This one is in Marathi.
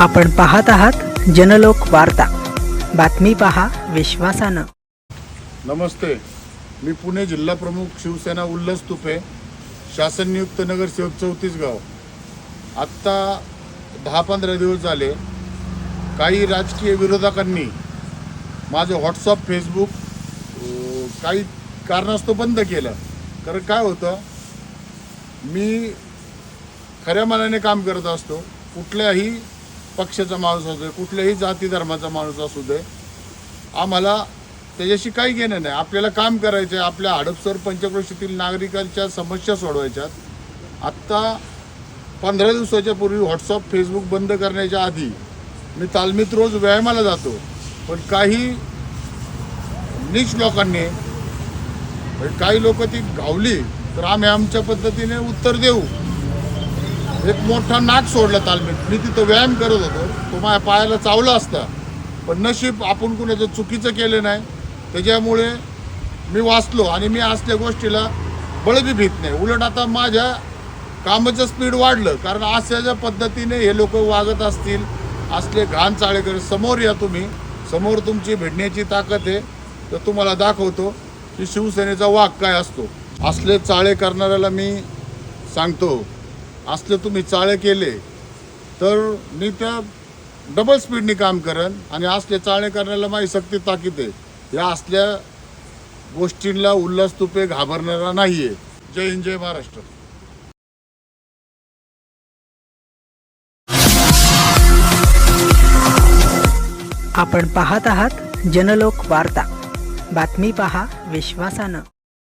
आपण पाहत आहात जनलोक वार्ता. बातमी पहा विश्वासानं. नमस्ते. मी पुणे जिल्हा प्रमुख शिवसेना उल्हास तुपे शासन नियुक्त नगरसेवक चौतीस गाव. आत्ता दहा पंधरा दिवस झाले काही राजकीय विरोधकांनी माझं व्हॉट्सअप फेसबुक काही कारणास्तव बंद केलं. कारण काय होतं मी खऱ्या मनाने काम करत असतो. कुठल्याही पक्षाचा माणूस असू दे कुठल्याही जाती धर्माचा माणूस असू दे आम्हाला त्याच्याशी काही घेणं नाही. आपल्याला काम करायचं आहे आपल्या हडपसर पंचक्रोशीतील नागरिकांच्या समस्या सोडवायच्यात. आत्ता पंधरा दिवसाच्या पूर्वी व्हॉट्सअप फेसबुक बंद करण्याच्या आधी मी तालमीत रोज व्यायामाला जातो पण काही नीच लोकांनी काही लोक ती घावली तर आम्ही आमच्या पद्धतीने उत्तर देऊ. एक मोठा नाक सोडला तालमीत. मी तिथं व्यायाम करत होतो. तो माझ्या पायाला चावला असता. पण नशीब आपण कुणाचं चुकीचं केलं नाही त्याच्यामुळे मी वाचलो आणि मी असल्या गोष्टीला बळबी भीत नाही. उलट आता माझ्या कामाचं स्पीड वाढलं. कारण अशा ज्या पद्धतीने हे लोक वागत असतील. असले घाण चाळेकर समोर या तुम्ही. समोर तुमची भिडण्याची ताकद आहे. तर तुम्हाला दाखवतो की शिवसेनेचा वाघ काय असतो. असले चाळे करणाऱ्याला मी सांगतो असले तुम्ही चाळे केले तर मी त्या डबल स्पीडने काम करेन आणि असले चाळे करण्याला माझी सक्ती ताकीद आहे. या असल्या गोष्टींना उल्हास तुपे घाबरणारा नाहीये. जय हिंद जय महाराष्ट्र. आपण पाहत आहात जनलोक वार्ता. बातमी पहा विश्वासानं.